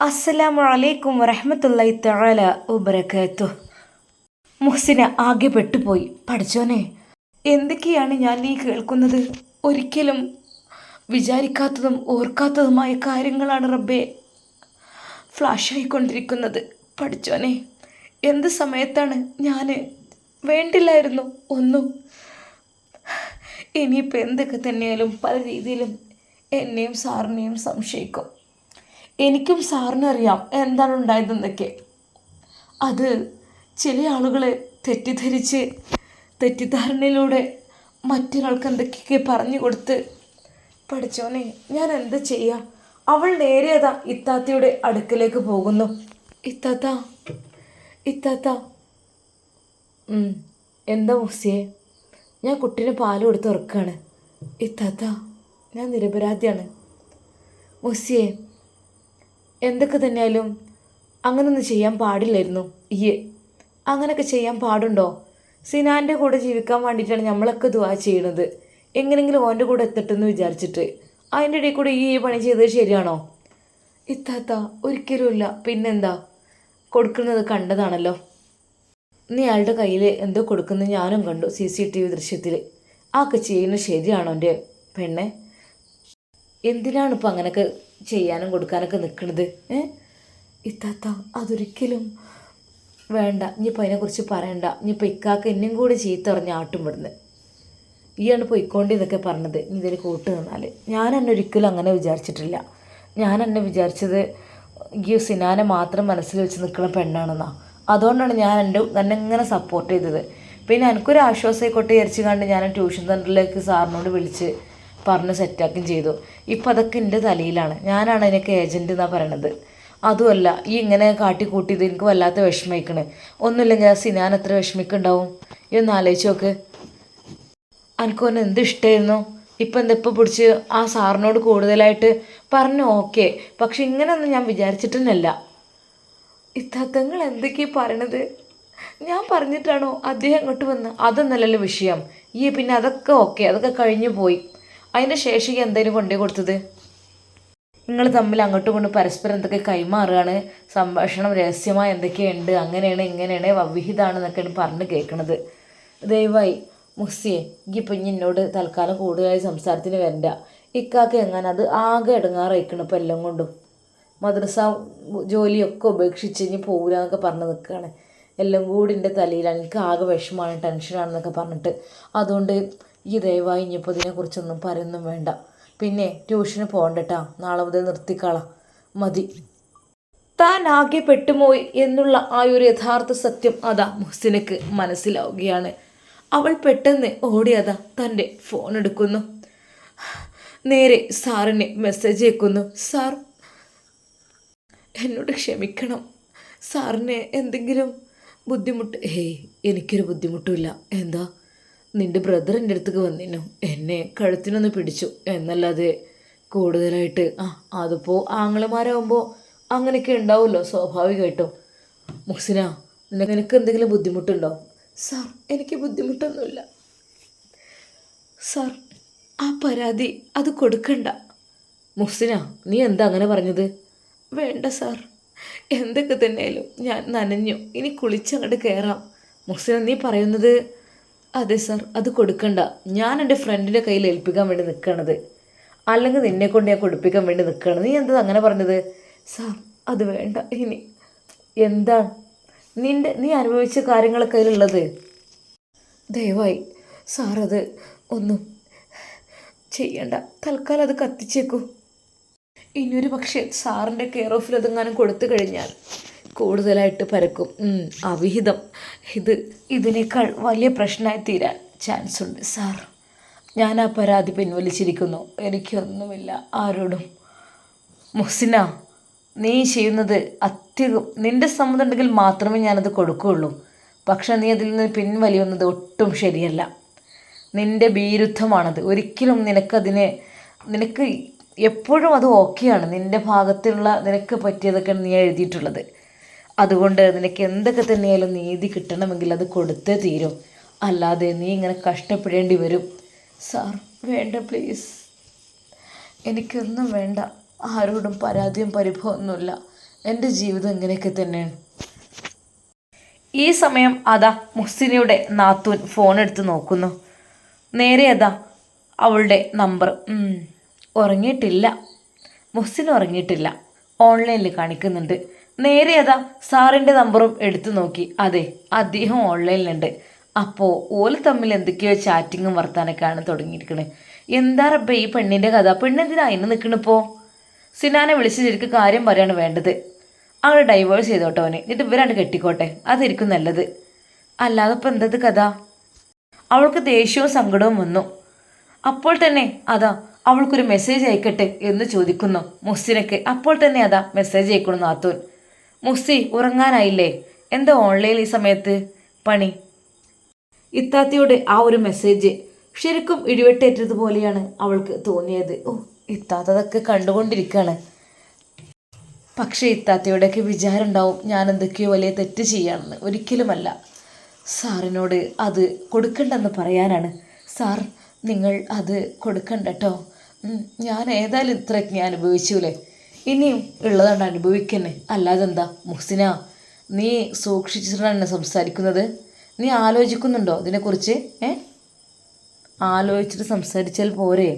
അസ്സലാമു അലൈക്കും വറഹമത്തല്ലായി തആല വബറകാതുഹു മുഹ്സിന ആകെ പെട്ടുപോയി. പഠിച്ചോനെ എന്തൊക്കെയാണ് ഞാൻ നീ കേൾക്കുന്നത്? ഒരിക്കലും വിചാരിക്കാത്തതും ഓർക്കാത്തതുമായ കാര്യങ്ങളാണ് റബ്ബേ. ഫ്ലാഷായിക്കൊണ്ടിരിക്കുന്നത്. പഠിച്ചോനെ എന്ത് സമയത്താണ് ഞാൻ വേണ്ടില്ലായിരുന്നു? ഒന്നും. ഇനിയിപ്പോൾ എന്തൊക്കെ തന്നെയാലും പല രീതിയിലും എന്നെയും സാറിനെയും സംശയിക്കും. എനിക്കും സാറിനറിയാം എന്താണ് ഉണ്ടായതെന്നൊക്കെ. അത് ചില ആളുകളെ തെറ്റിദ്ധരിച്ച് തെറ്റിദ്ധാരണയിലൂടെ മറ്റൊരാൾക്ക് എന്തൊക്കെയൊക്കെ പറഞ്ഞു കൊടുത്ത് പഠിച്ചോനെ ഞാൻ എന്താ ചെയ്യാം? അവൾ നേരെ അതാ ഇത്താത്തയുടെ അടുക്കലേക്ക് പോകുന്നു. ഇത്താത്ത ഇത്താത്ത. എന്താ മുസിയെ? ഞാൻ കുട്ടീനെ പാൽ കൊടുത്ത് ഉറക്കുകയാണ് ഇത്താത്ത ഞാൻ നിരപരാധിയാണ്. മുസിയെ എന്തൊക്കെ തന്നെയാലും അങ്ങനൊന്നും ചെയ്യാൻ പാടില്ലായിരുന്നു. ഈ അങ്ങനെയൊക്കെ ചെയ്യാൻ പാടുണ്ടോ? സിനാന്റെ കൂടെ ജീവിക്കാൻ വേണ്ടിയിട്ടാണ് നമ്മളൊക്കെ ദുവാ ചെയ്യണത്. എങ്ങനെങ്കിലും ഓന്റെ കൂടെ എത്തട്ടെന്ന് വിചാരിച്ചിട്ട്. അതിന്റെ ഇടയിൽ കൂടെ ഈ പണി ചെയ്തത് ശരിയാണോ? ഇത്താത്ത ഒരിക്കലുമില്ല പിന്നെന്താ? കൊടുക്കുന്നത് കണ്ടതാണല്ലോ. നീ അയാളുടെ കയ്യിൽ എന്തോ കൊടുക്കുന്നത് ഞാനും കണ്ടു സി സി ടി വി ദൃശ്യത്തിൽ. ആക്കെ ചെയ്യുന്നത് ശരിയാണോ എന്റെ പെണ്ണെ? എന്തിനാണ് അങ്ങനെയൊക്കെ ചെയ്യാനും കൊടുക്കാനൊക്കെ നിൽക്കണത് ഏ? ഇത്താത്ത അതൊരിക്കലും വേണ്ട. ഇനിയിപ്പോൾ അതിനെക്കുറിച്ച് പറയണ്ട. ഇനിയിപ്പോൾ ഇക്കാക്ക് എന്നും കൂടി ചീത്ത പറഞ്ഞ് ആട്ടും വിടുന്നത് ഈയാണ് പോയിക്കോണ്ടി എന്നൊക്കെ പറഞ്ഞത്. ഇനി ഇതിൽ കൂട്ട് നിന്നാൽ ഞാൻ എന്നെ ഒരിക്കലും അങ്ങനെ വിചാരിച്ചിട്ടില്ല. ഞാൻ എന്നെ വിചാരിച്ചത് ഈ സിനാനെ മാത്രം മനസ്സിൽ വെച്ച് നിൽക്കുന്ന പെണ്ണാണെന്നാ. അതുകൊണ്ടാണ് ഞാൻ എന്റെ എന്നെ ഇങ്ങനെ സപ്പോർട്ട് ചെയ്തത്. പിന്നെ എനിക്കൊരു ആശ്വാസമായിക്കോട്ടെ വിചാരിച്ച് കണ്ട് ഞാൻ ട്യൂഷൻ സെന്ററിലേക്ക് സാറിനോട് വിളിച്ച് പറഞ്ഞ് സെറ്റാക്കുകയും ചെയ്തു. ഇപ്പം അതൊക്കെ എന്റെ തലയിലാണ്. ഞാനാണ് അതിനൊക്കെ ഏജന്റ് എന്നാണ് പറയണത്. അതുമല്ല ഈ ഇങ്ങനെ കാട്ടിക്കൂട്ടിയത് എനിക്ക് വല്ലാത്ത വിഷമിക്കണ് ഒന്നുമില്ലെങ്കിൽ ആ സിനാൻ എത്ര വിഷമിക്കുണ്ടാവും ഈ ഒന്ന് ആലോചിച്ച് നോക്ക്. എനിക്കൊന്ന് എന്ത് ഇഷ്ടമായിരുന്നു ഇപ്പം പിടിച്ച് ആ സാറിനോട് കൂടുതലായിട്ട് പറഞ്ഞു ഓക്കെ. പക്ഷെ ഇങ്ങനെയൊന്നും ഞാൻ വിചാരിച്ചിട്ടല്ല ഇത്തങ്ങൾ എന്തൊക്കെയാണ് പറയണത്? ഞാൻ പറഞ്ഞിട്ടാണോ അദ്ദേഹം ഇങ്ങോട്ട് വന്ന്? അതൊന്നല്ലല്ലോ വിഷയം. ഈ പിന്നെ അതൊക്കെ ഓക്കെ അതൊക്കെ കഴിഞ്ഞു പോയി. അതിന്റെ ശേഷം ഈ എന്തേലും കൊണ്ടേ കൊടുത്തത്? നിങ്ങൾ തമ്മിൽ അങ്ങോട്ടും ഇങ്ങോട്ടും പരസ്പരം എന്തൊക്കെ കൈമാറുകയാണ്? സംഭാഷണം രഹസ്യമായി എന്തൊക്കെയുണ്ട്? അങ്ങനെയാണ് ഇങ്ങനെയാണ് വവിഹിതാണ് എന്നൊക്കെയാണ് പറഞ്ഞ് കേൾക്കണത്. ദയവായി മുസ്സിയെ എനിക്കിപ്പോൾ ഇനി എന്നോട് തൽക്കാലം കൂടുതലായി സംസാരത്തിന് വരണ്ട. ഇക്കാക്ക് എങ്ങനെ അത് ആകെ ഇടങ്ങാറയിക്കണം ഇപ്പം എല്ലാം കൊണ്ടും. മദ്രസ ജോലിയൊക്കെ ഉപേക്ഷിച്ച് ഇനി പോകില്ല പറഞ്ഞ് നിൽക്കുകയാണ് എല്ലാം കൂടി എന്റെ തലയിലാണ്. എനിക്ക് ആകെ വിഷമാണ് ടെൻഷനാണെന്നൊക്കെ പറഞ്ഞിട്ട്. അതുകൊണ്ട് ഈ ദയവായി ഇനിയിപ്പോൾ ഇതിനെക്കുറിച്ചൊന്നും പറയുന്നും വേണ്ട. പിന്നെ ട്യൂഷന് പോകണ്ടട്ടാ. നാളെ മുതൽ നിർത്തിക്കളാം. മതി. താൻ ആകെ പെട്ടുപോയി എന്നുള്ള ആ ഒരു യഥാർത്ഥ സത്യം അതാ മുഹ്സിനക്ക് മനസ്സിലാവുകയാണ്. അവൾ പെട്ടെന്ന് ഓടി അതാ തന്റെ ഫോൺ എടുക്കുന്നു. നേരെ സാറിനെ മെസ്സേജ് അയക്കുന്നു. സാർ എന്നോട് ക്ഷമിക്കണം. സാറിന് എന്തെങ്കിലും ബുദ്ധിമുട്ട് ഹേയ് എനിക്കൊരു ബുദ്ധിമുട്ടുമില്ല എന്താ? നിന്റെ ബ്രദർ എന്റെ അടുത്തേക്ക് വന്നിരുന്നു. എന്നെ കഴുത്തിനൊന്ന് പിടിച്ചു. എന്നല്ലാതെ കൂടുതലായിട്ട് ആ അതിപ്പോൾ ആങ്ങളമാരാകുമ്പോൾ അങ്ങനെയൊക്കെ ഉണ്ടാവുമല്ലോ സ്വാഭാവികമായിട്ടും. മുഹ്സിന നിനക്ക് നിനക്ക് എന്തെങ്കിലും ബുദ്ധിമുട്ടുണ്ടോ? സാർ എനിക്ക് ബുദ്ധിമുട്ടൊന്നുമില്ല. സാർ ആ പരാതി അത് കൊടുക്കണ്ട. മുഹ്സിന നീ എന്താ അങ്ങനെ പറഞ്ഞത്? വേണ്ട സാർ. എന്തൊക്കെ തന്നെയായാലും ഞാൻ നനഞ്ഞു. ഇനി കുളിച്ചങ്ങോട്ട് കയറാം മുഹ്സിന നീ പറയുന്നത് അതെ സർ അത് കൊടുക്കണ്ട. ഞാൻ എന്റെ ഫ്രണ്ടിന്റെ കയ്യിൽ ഏൽപ്പിക്കാൻ വേണ്ടി നിൽക്കണത്. അല്ലെങ്കിൽ നിന്നെ കൊണ്ട് ഞാൻ കൊടുപ്പിക്കാൻ വേണ്ടി നിൽക്കണത്. നീ എന്താ അങ്ങനെ പറഞ്ഞത്? സാർ അത് വേണ്ട. ഇനി എന്താ നിന്റെ നീ അനുഭവിച്ച കാര്യങ്ങളൊക്കെ അതിലുള്ളത്? ദയവായി സാർ അത് ഒന്നും ചെയ്യണ്ട. തൽക്കാലം അത് കത്തിച്ചേക്കൂ. ഇനിയൊരു പക്ഷേ സാറിന്റെ കെയർ ഓഫിൽ അതെങ്ങാനും കൊടുത്തു കഴിഞ്ഞാൽ കൂടുതലായിട്ട് പരക്കും. അവിഹിതം. ഇത് ഇതിനേക്കാൾ വലിയ പ്രശ്നമായി തീരാൻ ചാൻസ് ഉണ്ട് സാർ ഞാൻ ആ പരാതി പിൻവലിച്ചിരിക്കുന്നു. എനിക്കൊന്നുമില്ല ആരോടും. മുഹ്സിന നീ ചെയ്യുന്നത് അത്യകം നിന്റെ സമ്മതം ഉണ്ടെങ്കിൽ മാത്രമേ ഞാനത് കൊടുക്കുകയുള്ളൂ. പക്ഷെ നീ അതിൽ നിന്ന് പിൻവലിയുന്നത് ഒട്ടും ശരിയല്ല. നിന്റെ ഭീരുദ്ധമാണത് ഒരിക്കലും നിനക്കതിനെ നിനക്ക് എപ്പോഴും അത് ഓക്കെയാണ് നിന്റെ ഭാഗത്തുള്ള നിനക്ക് പറ്റിയതൊക്കെയാണ് നീ എഴുതിയിട്ടുള്ളത്. അതുകൊണ്ട് നിനക്ക് എന്തൊക്കെ തന്നെയായാലും നീതി കിട്ടണമെങ്കിൽ അത് കൊടുത്തേ തീരും. അല്ലാതെ നീ ഇങ്ങനെ കഷ്ടപ്പെടേണ്ടി വരും. സാർ വേണ്ട പ്ലീസ് എനിക്കൊന്നും വേണ്ട. ആരോടും പരാതിയും പരിഭവമൊന്നുമില്ല. എന്റെ ജീവിതം ഇങ്ങനെയൊക്കെ തന്നെയാണ്. ഈ സമയം അതാ മുഹ്സിനിയുടെ നാത്തൂൻ ഫോൺ എടുത്ത് നോക്കുന്നു. നേരെ അതാ അവളുടെ നമ്പർ ഉറങ്ങിയിട്ടില്ല. മുഹ്സിൻ ഉറങ്ങിയിട്ടില്ല. ഓൺലൈനിൽ കാണിക്കുന്നുണ്ട്. നേരെ അതാ സാറിന്റെ നമ്പറും എടുത്തു നോക്കി. അതെ അദ്ദേഹം ഓൺലൈനിലുണ്ട്. അപ്പോൾ ഓൽ തമ്മിൽ എന്തൊക്കെയോ ചാറ്റിങ്ങും വർത്താനൊക്കെയാണ് തുടങ്ങിയിരിക്കുന്നത് എന്താ റബ്ബേ ഈ പെണ്ണിന്റെ കഥ? പെണ്ണെന്തിനാ അതിന് നിൽക്കണിപ്പോൾ സിനാനെ വിളിച്ച് ശരിക്കും കാര്യം പറയാണ് വേണ്ടത്. അവൾ ഡൈവേഴ്സ് ചെയ്തോട്ടോ അവനെ എന്നിട്ട് ഇവരാണ്ട് കെട്ടിക്കോട്ടെ. അതായിരിക്കും നല്ലത്. അല്ലാതെ ഇപ്പം എന്തത് കഥ? അവൾക്ക് ദേഷ്യവും സങ്കടവും വന്നു. അപ്പോൾ തന്നെ അതാ അവൾക്കൊരു മെസ്സേജ് അയക്കട്ടെ എന്ന് ചോദിക്കുന്നു. മുസ്സിനൊക്കെ അപ്പോൾ തന്നെ അതാ മെസ്സേജ് അയക്കണം നാത്തൂൻ. മുസ്സി ഉറങ്ങാനായില്ലേ? എന്താ ഓൺലൈൻ ഈ സമയത്ത്? പണി? ഇത്താത്തയുടെ ആ ഒരു മെസ്സേജ് ശരിക്കും ഇടിവെട്ടേറ്റതുപോലെയാണ് അവൾക്ക് തോന്നിയത്. ഓ ഇത്താത്തതൊക്കെ കണ്ടുകൊണ്ടിരിക്കുകയാണ് പക്ഷേ ഇത്താത്തയുടെയൊക്കെ വിചാരം ഉണ്ടാവും ഞാൻ എന്തൊക്കെയോ വലിയ തെറ്റ് ചെയ്യാണെന്ന്. ഒരിക്കലുമല്ല. സാറിനോട് അത് കൊടുക്കണ്ടെന്ന് പറയാനാണ്. സാർ നിങ്ങൾ അത് കൊടുക്കണ്ട കേട്ടോ ഞാൻ ഏതായാലും ഇത്രയ്ക്ക് ഞാൻ അനുഭവിച്ചൂലേ? ഇനിയും ഉള്ളതാണ് അനുഭവിക്കുന്നത് അല്ലാതെ എന്താ? മുഹ്സിന നീ സൂക്ഷിച്ചിട്ടാണ് സംസാരിക്കുന്നത്? നീ ആലോചിക്കുന്നുണ്ടോ ഇതിനെക്കുറിച്ച്? ഏ? ആലോചിച്ചിട്ട് സംസാരിച്ചാൽ പോരെ.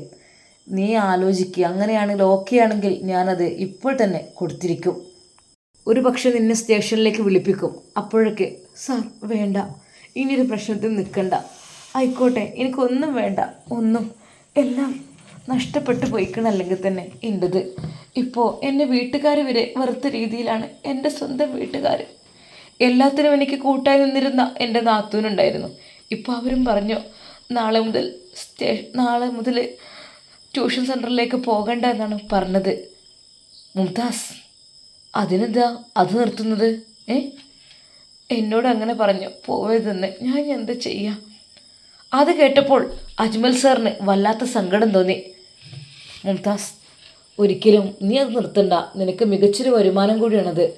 നീ ആലോചിക്കുക അങ്ങനെയാണെങ്കിൽ ഓക്കെ ആണെങ്കിൽ ഞാനത് ഇപ്പോൾ തന്നെ കൊടുത്തിരിക്കും. ഒരു പക്ഷെ നിന്നെ സ്റ്റേഷനിലേക്ക് വിളിപ്പിക്കും. അപ്പോഴൊക്കെ സാർ വേണ്ട. ഇനിയൊരു പ്രശ്നത്തിൽ നിൽക്കണ്ട. ആയിക്കോട്ടെ എനിക്കൊന്നും വേണ്ട. ഒന്നും എല്ലാം നഷ്ടപ്പെട്ടു പോയിക്കണല്ലെങ്കിൽ തന്നെ എന്റെത് ഇപ്പോൾ എന്റെ വീട്ടുകാർ വരെ വെറുത്ത രീതിയിലാണ് എന്റെ സ്വന്തം വീട്ടുകാർ എല്ലാത്തിനും എനിക്ക് കൂട്ടായി നിന്നിരുന്ന എന്റെ നാത്തൂനുണ്ടായിരുന്നു. ഇപ്പോൾ അവരും പറഞ്ഞു നാളെ മുതൽ സ്റ്റേ നാളെ മുതൽ ട്യൂഷൻ സെന്ററിലേക്ക് പോകണ്ട എന്നാണ് പറഞ്ഞത്. മുംതാസ് അതിനെന്താ? അത് നിർത്തുന്നത്? ഏ? എന്നോട് അങ്ങനെ പറഞ്ഞു പോവരുതെന്ന്. ഞാൻ എന്താ ചെയ്യുക അത് കേട്ടപ്പോൾ അജ്മൽ സാറിന് വല്ലാത്ത സങ്കടം തോന്നി. മുംതാസ് ഒരിക്കലും നീ അത് നിർത്തണ്ട. നിനക്ക് മികച്ചൊരു വരുമാനം കൂടിയാണത്.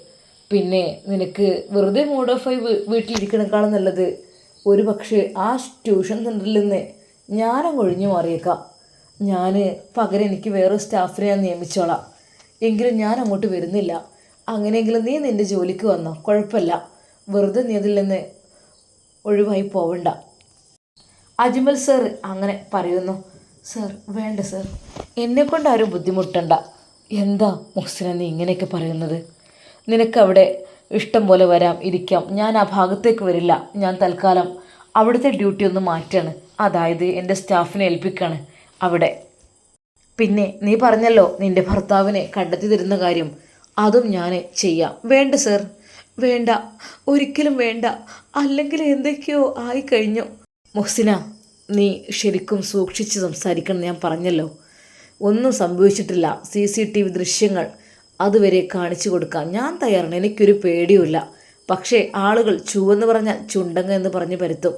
പിന്നെ നിനക്ക് വെറുതെ മൂഡ് ആയി വീട്ടിലിരിക്കണേക്കാളും നല്ലത്. ഒരു പക്ഷേ ആ ട്യൂഷൻ സെന്ററിൽ നിന്ന് ഞാനും ഒഴിഞ്ഞു മാറിയേക്കാം. ഞാൻ പകരം എനിക്ക് വേറെ സ്റ്റാഫിനെ ഞാൻ നിയമിച്ചോളാം. എങ്കിലും ഞാൻ അങ്ങോട്ട് വരുന്നില്ല. അങ്ങനെയെങ്കിലും നീ നിന്റെ ജോലിക്ക് വന്നോ. കുഴപ്പമില്ല. വെറുതെ നീ അതിൽ നിന്ന് ഒഴിവായി പോവണ്ട. അജ്മൽ സർ അങ്ങനെ പറയുന്നു. സർ വേണ്ട സർ. എന്നെക്കൊണ്ട് ആരും ബുദ്ധിമുട്ടണ്ട. എന്താ മുഹ്സിന നീ ഇങ്ങനെയൊക്കെ പറയുന്നത്? നിനക്കവിടെ ഇഷ്ടം പോലെ വരാം ഇരിക്കാം. ഞാൻ ആ ഭാഗത്തേക്ക് വരില്ല. ഞാൻ തൽക്കാലം അവിടുത്തെ ഡ്യൂട്ടി ഒന്ന് മാറ്റാണ്. അതായത് എന്റെ സ്റ്റാഫിനെ ഏൽപ്പിക്കാണ് അവിടെ. പിന്നെ നീ പറഞ്ഞല്ലോ നിന്റെ ഭർത്താവിനെ കണ്ടെത്തി തരുന്ന കാര്യം. അതും ഞാൻ ചെയ്യാം. വേണ്ട സർ. വേണ്ട. ഒരിക്കലും വേണ്ട. അല്ലെങ്കിൽ എന്തൊക്കെയോ ആയിക്കഴിഞ്ഞു. മുഹ്സിന നീ ശരിക്കും സൂക്ഷിച്ച് സംസാരിക്കണം ഞാൻ പറഞ്ഞല്ലോ. ഒന്നും സംഭവിച്ചിട്ടില്ല. സി സി ടി വി ദൃശ്യങ്ങൾ അതുവരെ കാണിച്ചു കൊടുക്കാം. ഞാൻ തയ്യാറാണ്. എനിക്കൊരു പേടിയുമില്ല. പക്ഷേ ആളുകൾ ചുവന്ന് പറഞ്ഞാൽ ചുണ്ടങ്ങ എന്ന് പറഞ്ഞ് പരുത്തും.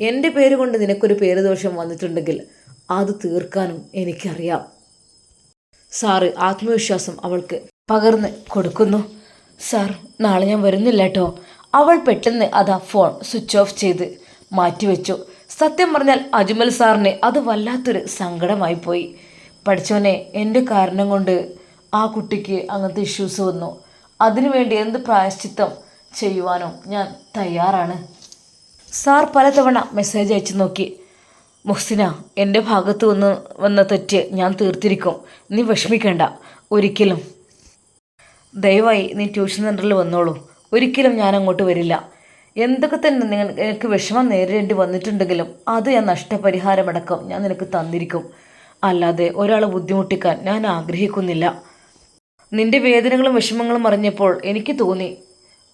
എന്റെ പേര് കൊണ്ട് നിനക്കൊരു പേര് ദോഷം വന്നിട്ടുണ്ടെങ്കിൽ അത് തീർക്കാനും എനിക്കറിയാം. സാറ് ആത്മവിശ്വാസം അവൾക്ക് പകർന്ന് കൊടുക്കുന്നു. സാർ നാളെ ഞാൻ വരുന്നില്ല കേട്ടോ. അവൾ പെട്ടെന്ന് അതാ ഫോൺ സ്വിച്ച് ഓഫ് ചെയ്ത് മാറ്റിവെച്ചു. സത്യം പറഞ്ഞാൽ അജ്മൽ സാറിന് അത് വല്ലാത്തൊരു സങ്കടമായി പോയി. പഠിച്ചവനെ എന്റെ കാരണം കൊണ്ട് ആ കുട്ടിക്ക് അങ്ങനത്തെ ഇഷ്യൂസ് വന്നു. അതിനുവേണ്ടി എന്ത് പ്രായശ്ചിത്തം ചെയ്യുവാനോ ഞാൻ തയ്യാറാണ്. സാർ പലതവണ മെസ്സേജ് അയച്ചു നോക്കി. മുഹ്സിന എന്റെ ഭാഗത്ത് വന്ന് വന്ന തെറ്റ് ഞാൻ തീർത്തിരിക്കും. നീ വിഷമിക്കേണ്ട. ഒരിക്കലും. ദയവായി നീ ട്യൂഷൻ സെന്ററിൽ വന്നോളൂ. ഒരിക്കലും ഞാൻ അങ്ങോട്ട് വരില്ല. എന്തൊക്കെ തന്നെ നിങ്ങൾ എനിക്ക് വിഷമം നേരിടേണ്ടി വന്നിട്ടുണ്ടെങ്കിലും അത് ഞാൻ നഷ്ടപരിഹാരമടക്കം ഞാൻ നിനക്ക് തന്നിരിക്കും. അല്ലാതെ ഒരാളെ ബുദ്ധിമുട്ടിക്കാൻ ഞാൻ ആഗ്രഹിക്കുന്നില്ല. നിന്റെ വേദനകളും വിഷമങ്ങളും അറിഞ്ഞപ്പോൾ എനിക്ക് തോന്നി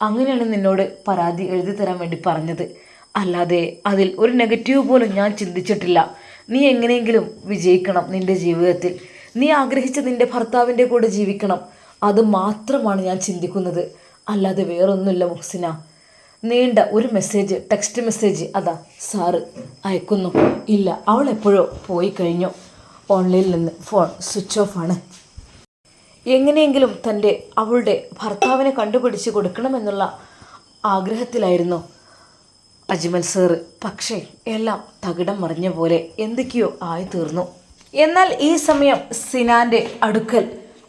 അങ്ങനെയാണ് നിന്നോട് പരാതി എഴുതി തരാൻ വേണ്ടി പറഞ്ഞത്. അല്ലാതെ അതിൽ ഒരു നെഗറ്റീവ് പോലും ഞാൻ ചിന്തിച്ചിട്ടില്ല. നീ എങ്ങനെയെങ്കിലും വിജയിക്കണം നിന്റെ ജീവിതത്തിൽ. നീ ആഗ്രഹിച്ച നിന്റെ ഭർത്താവിന്റെ കൂടെ ജീവിക്കണം. അത് മാത്രമാണ് ഞാൻ ചിന്തിക്കുന്നത്. അല്ലാതെ വേറൊന്നുമില്ല മുഹ്സിന. നീണ്ട ഒരു മെസ്സേജ് ടെക്സ്റ്റ് മെസ്സേജ് അതാ സാറ് അയക്കുന്നു. ഇല്ല അവൾ എപ്പോഴോ പോയി കഴിഞ്ഞു. ഓൺലൈനിൽ നിന്ന് ഫോൺ സ്വിച്ച് ഓഫ് ആണ്. എങ്ങനെയെങ്കിലും തന്റെ അവളുടെ ഭർത്താവിനെ കണ്ടുപിടിച്ച് കൊടുക്കണമെന്നുള്ള ആഗ്രഹത്തിലായിരുന്നു അജ്മൽ സാറ് പക്ഷേ എല്ലാം തകിടം മറിഞ്ഞ പോലെ എന്തൊക്കെയോ ആയി തീർന്നു എന്നാൽ ഈ സമയം സിനാന്റെ അടുക്കൽ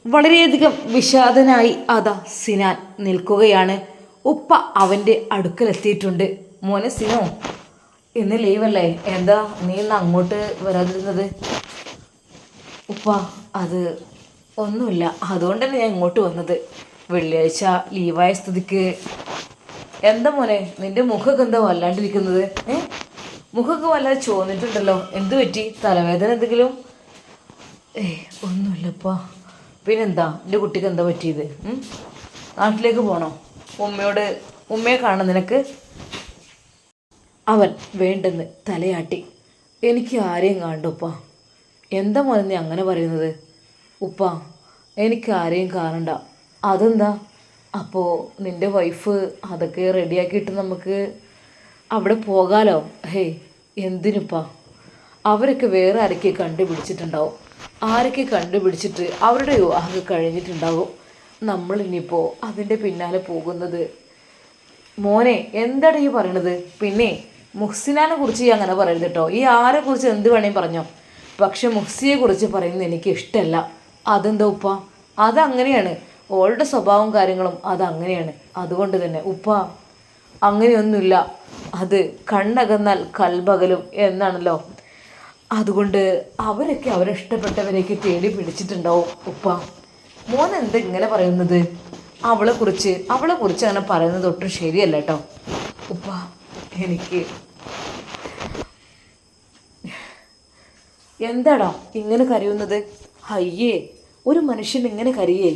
വളരെയധികം വിഷാദനായി അതാ സിനാൻ നിൽക്കുകയാണ്. ഉപ്പ അവന്റെ അടുക്കലെത്തിയിട്ടുണ്ട്. മോനെ സിനോ ഇന്ന് ലീവല്ലേ? എന്താ നീ ഇന്ന് അങ്ങോട്ട് വരാതിരുന്നത്? ഉപ്പ അത് ഒന്നുമില്ല. അതുകൊണ്ടാണ് ഞാൻ ഇങ്ങോട്ട് വന്നത്. വെള്ളിയാഴ്ച ലീവായ സ്ഥിതിക്ക്. എന്താ മോനെ നിന്റെ മുഖമൊക്കെ എന്താ വല്ലാണ്ടിരിക്കുന്നത്? ഏ? മുഖമൊക്കെ വല്ലാതെ ചോന്നിട്ടുണ്ടല്ലോ എന്ത് പറ്റി? തലവേദന എന്തെങ്കിലും? ഏ ഒന്നുമില്ലപ്പാ പിന്നെന്താ? എന്റെ കുട്ടിക്ക് എന്താ പറ്റിയത്? നാട്ടിലേക്ക് പോകണോ ഉമ്മയോട് ഉമ്മയെ കാണാൻ നിനക്ക്. അവൻ വേണ്ടെന്ന് തലയാട്ടി. എനിക്ക് ആരെയും കാണണ്ട ഉപ്പ. എന്താ മോനെ നീ അങ്ങനെ പറയുന്നത്? ഉപ്പ എനിക്ക് ആരെയും കാണണ്ട. അതെന്താ? അപ്പോൾ നിന്റെ വൈഫ് അതൊക്കെ റെഡിയാക്കിയിട്ട് നമുക്ക് അവിടെ പോകാലോ? ഹേയ് എന്തിനുപ്പാ? അവരൊക്കെ വേറെ ആരൊക്കെ കണ്ടുപിടിച്ചിട്ടുണ്ടാവും. ആരൊക്കെ കണ്ടുപിടിച്ചിട്ട് അവരുടെ വിവാഹം കഴിഞ്ഞിട്ടുണ്ടാവും. നമ്മളിനിപ്പോൾ അതിന്റെ പിന്നാലെ പോകുന്നത്. മോനെ എന്താണ് ഈ പറയണത്? പിന്നെ മുഹ്സിനാനെ കുറിച്ച് ഈ അങ്ങനെ പറയരുത് കേട്ടോ ഈ ആരെ കുറിച്ച് എന്ത് വേണേലും പറഞ്ഞോ. പക്ഷെ മുഹ്സിയെ കുറിച്ച് പറയുന്നത് എനിക്ക് ഇഷ്ടമല്ല അതെന്താ ഉപ്പ? അതങ്ങനെയാണ്. ഓളുടെ സ്വഭാവവും കാര്യങ്ങളും അതങ്ങനെയാണ്. അതുകൊണ്ട് തന്നെ ഉപ്പ അങ്ങനെയൊന്നുമില്ല. അത് കണ്ണകന്നാൽ കൽബകലും എന്നാണല്ലോ. അതുകൊണ്ട് അവരൊക്കെ അവരെ ഇഷ്ടപ്പെട്ടവരേക്ക് തേടി പിടിച്ചിട്ടുണ്ടാവും ഉപ്പ. മോൻ എന്താ ഇങ്ങനെ പറയുന്നത്? അവളെ കുറിച്ച് അവളെ കുറിച്ച് അങ്ങനെ പറയുന്നത് ഒട്ടും ശരിയല്ല കേട്ടോ. ഉപ്പ എനിക്ക് എന്താടാ ഇങ്ങനെ കരയുന്നത്? അയ്യേ ഒരു മനുഷ്യൻ ഇങ്ങനെ കരയേ.